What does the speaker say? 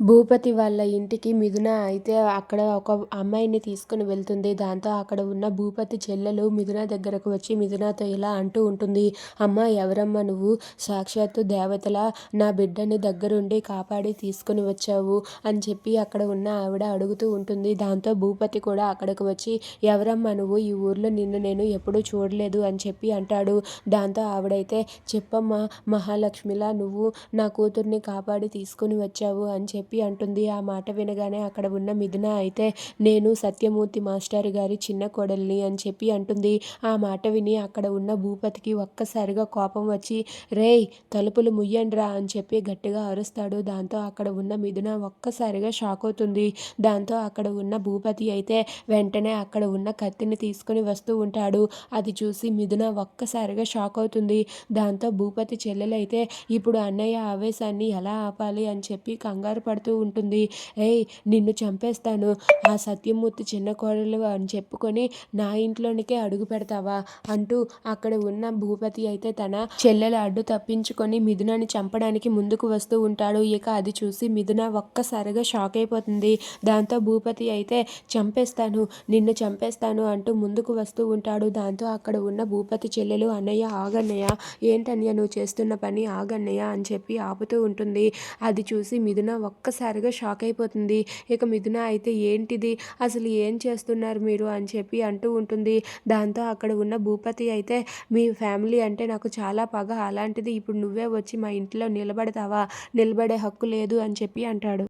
భూపతి వాళ్ళ ఇంటికి మిథున అయితే అక్కడ ఒక అమ్మాయిని తీసుకుని వెళ్తుంది. దాంతో అక్కడ ఉన్న భూపతి చెల్లెలు మిథున దగ్గరకు వచ్చి మిథునతో ఇలా అంటూ ఉంటుంది అమ్మ ఎవరమ్మ నువ్వు? సాక్షాత్తు దేవతల? నా బిడ్డని దగ్గరుండి కాపాడి తీసుకుని వచ్చావు అని చెప్పి అక్కడ ఉన్న ఆవిడ అడుగుతూ ఉంటుంది. దాంతో భూపతి కూడా అక్కడికి వచ్చి ఎవరమ్మ నువ్వు? ఈ ఊర్లో నిన్ను నేను ఎప్పుడూ చూడలేదు అని చెప్పి అంటాడు. దాంతో ఆవిడైతే చెప్పమ్మా మహాలక్ష్మిలా నువ్వు నా కూతుర్ని కాపాడి తీసుకుని వచ్చావు అని చెప్పి చెప్పి అంటుంది. ఆ మాట వినగానే అక్కడ ఉన్న మిథున అయితే నేను సత్యమూర్తి మాస్టర్ గారి చిన్న కోడల్ని అని చెప్పి అంటుంది. ఆ మాట విని అక్కడ ఉన్న భూపతికి ఒక్కసారిగా కోపం వచ్చి రేయ్ తలుపులు ముయ్యండ్రా అని చెప్పి గట్టిగా అరుస్తాడు. దాంతో అక్కడ ఉన్న మిథున ఒక్కసారిగా షాక్ అవుతుంది. దాంతో అక్కడ ఉన్న భూపతి అయితే వెంటనే అక్కడ ఉన్న కత్తిని తీసుకుని వస్తూ ఉంటాడు. అది చూసి మిథున ఒక్కసారిగా షాక్ అవుతుంది. దాంతో భూపతి చెల్లెలైతే ఇప్పుడు అన్నయ్య ఆవేశాన్ని ఎలా ఆపాలి? అని చెప్పి కంగారు మాట్లాడుతూ ఉంటుంది. ఏయ్ నిన్ను చంపేస్తాను. ఆ సత్యమూర్తి చిన్న కోడలు అని చెప్పుకొని నా ఇంట్లోనికే అడుగు పెడతావా? అంటూ అక్కడ ఉన్న భూపతి అయితే తన చెల్లెల అడ్డు తప్పించుకొని మిథునాన్ని చంపడానికి ముందుకు వస్తూ ఉంటాడు. ఇక అది చూసి మిథున ఒక్కసారిగా షాక్ అయిపోతుంది. దాంతో భూపతి అయితే చంపేస్తాను నిన్ను చంపేస్తాను అంటూ ముందుకు వస్తూ ఉంటాడు. దాంతో అక్కడ ఉన్న భూపతి చెల్లెలు అన్నయ్య ఆగన్నయ్య. ఏంటన్నయ్య నువ్వు చేస్తున్న పని ఆగన్నయ్య అని చెప్పి ఆపుతూ ఉంటుంది. అది చూసి మిథున ఒక్క ఒక్కసారిగా షాక్ అయిపోతుంది. ఇక మిథున అయితే ఏంటిది? అసలు ఏం చేస్తున్నారు మీరు? అని చెప్పి అంటూ ఉంటుంది. దాంతో అక్కడ ఉన్న భూపతి అయితే మీ ఫ్యామిలీ అంటే నాకు చాలా పగ. అలాంటిది ఇప్పుడు నువ్వే వచ్చి మా ఇంట్లో నిలబడతావా? నిలబడే హక్కు లేదు అని చెప్పి అంటాడు.